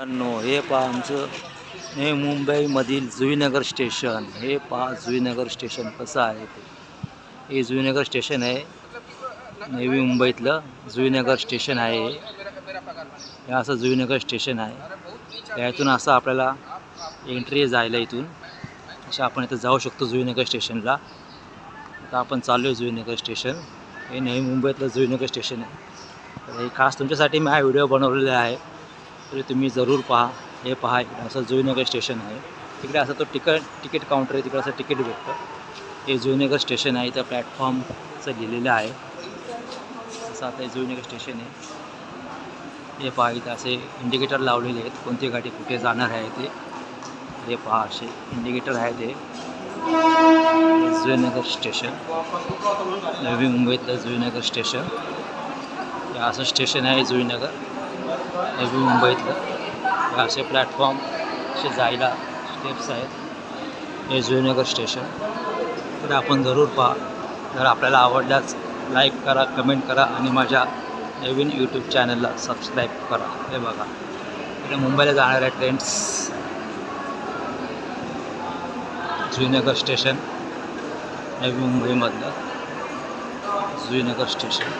मित्रांनो हे पहा आमचं हे मुंबईमधील जुईनगर स्टेशन. हे पहा जुईनगर स्टेशन कसं आहे ते. हे जुईनगर स्टेशन आहे. नेवी मुंबईतलं जुईनगर स्टेशन आहे हे. हे असं जुईनगर स्टेशन आहे. यातून असं आपल्याला एंट्री जायला इथून. असं आपण इथं जाऊ शकतो जुईनगर स्टेशनला. आता आपण चाललो आहे जुईनगर स्टेशन. हे नवी मुंबईतलं जुईनगर स्टेशन आहे. तर हे खास तुमच्यासाठी मी हा व्हिडिओ बनवलेला आहे. तरी तुम्ही जरूर पहा हे पहा असं जुईनगर स्टेशन आहे. तिकडे असं तो तिकट तिकीट काउंटर आहे तिकडे असं तिकीट भेटतं. हे जुईनगर स्टेशन आहे त्या प्लॅटफॉर्मचं लिहिलेलं आहे. असं आता हे जुईनगर स्टेशन आहे. हे पहा इथं असे इंडिकेटर लावलेले आहेत कोणती गाडी कुठे जाणार आहे ते. हे पहा असे इंडिकेटर आहे ते जुईनगर स्टेशन. नवी मुंबईतलं जुईनगर स्टेशन. हे असं स्टेशन आहे जुईनगर. नवी मुंबईतलं असे प्लॅटफॉर्म असे जायला स्टेप्स आहेत. हे जुनगर स्टेशन तर आपण जरूर पहा. जर आपल्याला आवडल्यास लाईक करा कमेंट करा आणि माझ्या नवीन यूट्यूब चॅनलला सबस्क्राईब करा. हे बघा. इकडे मुंबईला जाणाऱ्या ट्रेन्स जुईनगर स्टेशन नवी मुंबईमधलं जुईनगर स्टेशन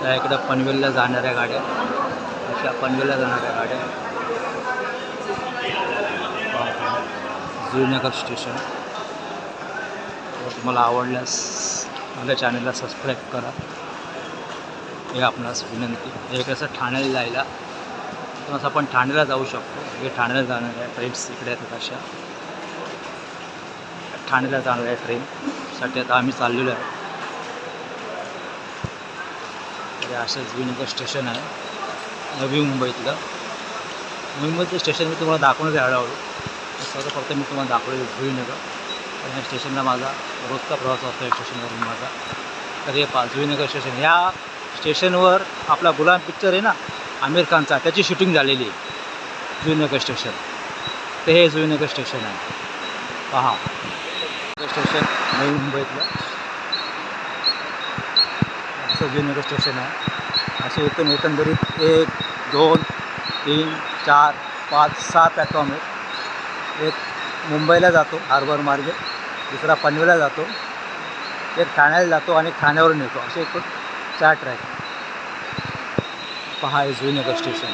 त्या इकडं पनवेलला जाणाऱ्या गाड्या अशा पनवेलला जाणाऱ्या गाड्या जुईनगर स्टेशन. तुम्हाला आवडल्यास आपल्या चॅनलला सबस्क्राईब करा. हे आपणास विनंती. हे कसं ठाण्याला जायला तर असं आपण ठाण्याला जाऊ शकतो. हे ठाण्याला जाणाऱ्या ट्रेन्स इकडे आहेत अशा. ठाण्याला जाणाऱ्या ट्रेनसाठी आता आम्ही चाललेलो आहे. ते असं जुईनगर स्टेशन आहे. नवी मुंबईतलं नवी मुंबईचं स्टेशन मी तुम्हाला दाखवण्यात यायला आवडू सर्व फक्त मी तुम्हाला दाखवलं जुईनगर आणि या स्टेशनला माझा रोजचा प्रवास असतो या स्टेशनवरून माझा. तर हे पा जुईनगर स्टेशन. या स्टेशनवर आपला गुलाम पिक्चर आहे ना आमिर खानचा त्याची शूटिंग झालेली आहे. जुईनगर स्टेशन. ते हे जुईनगर स्टेशन आहे. पहा. स्टेशन नवी मुंबईतलं असं जुनियर स्टेशन आहे. असे एकूण एकंदरीत एक दोन तीन चार पाच सहा प्लॅटफॉर्म आहेत. एक मुंबईला जातो हार्बर मार्गे. दुसरा पनवेलला जातो. एक ठाण्याला जातो आणि ठाण्यावरून येतो. असे एकूण चार ट्रॅक पहा हे जुनगर स्टेशन.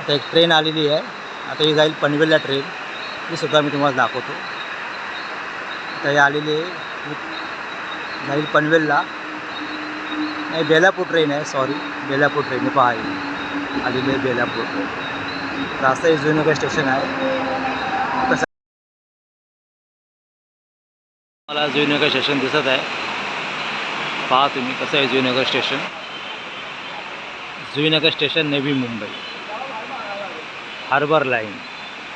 आता एक ट्रेन आलेली आहे. आता ही जाईल पनवेलला ट्रेन. ही सुद्धा मी तुम्हाला दाखवतो. आता ही आलेली आहे. जाईल पनवेलला. नाही बेलापूर ट्रेन आहे सॉरी बेलापूर ट्रेन आहे पहा ही आलेली आहे बेलापूर. ट्रेन तर असं स्टेशन आहे. कसं मला जुईनगर स्टेशन दिसत आहे. पहा तुम्ही कसं आहे Juinagar station Juinagar station Navi Mumbai. Harbour line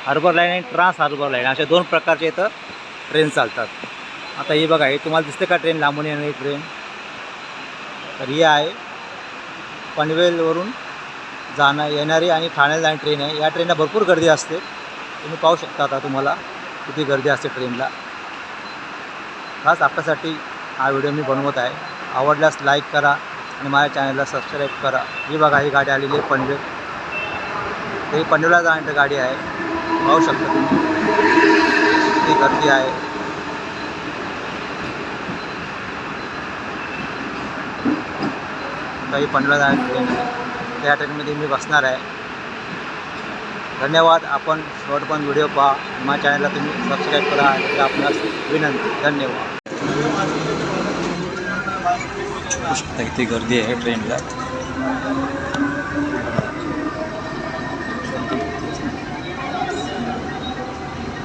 harbour line आणि ट्रान्स हार्बर लाईन अशा दोन प्रकारचे इथं ट्रेन चालतात. आता हे बघा हे तुम्हाला दिसते का ट्रेन लांबून येणारी ट्रेन तर ही आहे. पनवेलवरून जाणं येणारी आणि ठाण्याला जाणारी ट्रेन आहे. या ट्रेनला भरपूर गर्दी असते. तुम्ही पाहू शकता आता तुम्हाला किती गर्दी असते ट्रेनला खास आपल्यासाठी हा व्हिडिओ मी बनवत आहे. आवडल्यास लाईक करा आणि माझ्या चॅनलला सबस्क्राईब करा. ही बघा ही गाडी आलेली आहे पनवेल. ही पनवेलला जाणारी गाडी आहे. पाहू शकता तुम्ही. किती गर्दी आहे. काही पनवेलला जाणारी ट्रेन त्या ट्रेनमध्ये मी बसणार आहे. धन्यवाद. आपण शॉर्ट पण व्हिडिओ पहा. माझ्या चॅनलला तुम्ही सबस्क्राईब करा. आणि आपणास विनंती. धन्यवाद. इथे गर्दी आहे ट्रेनला.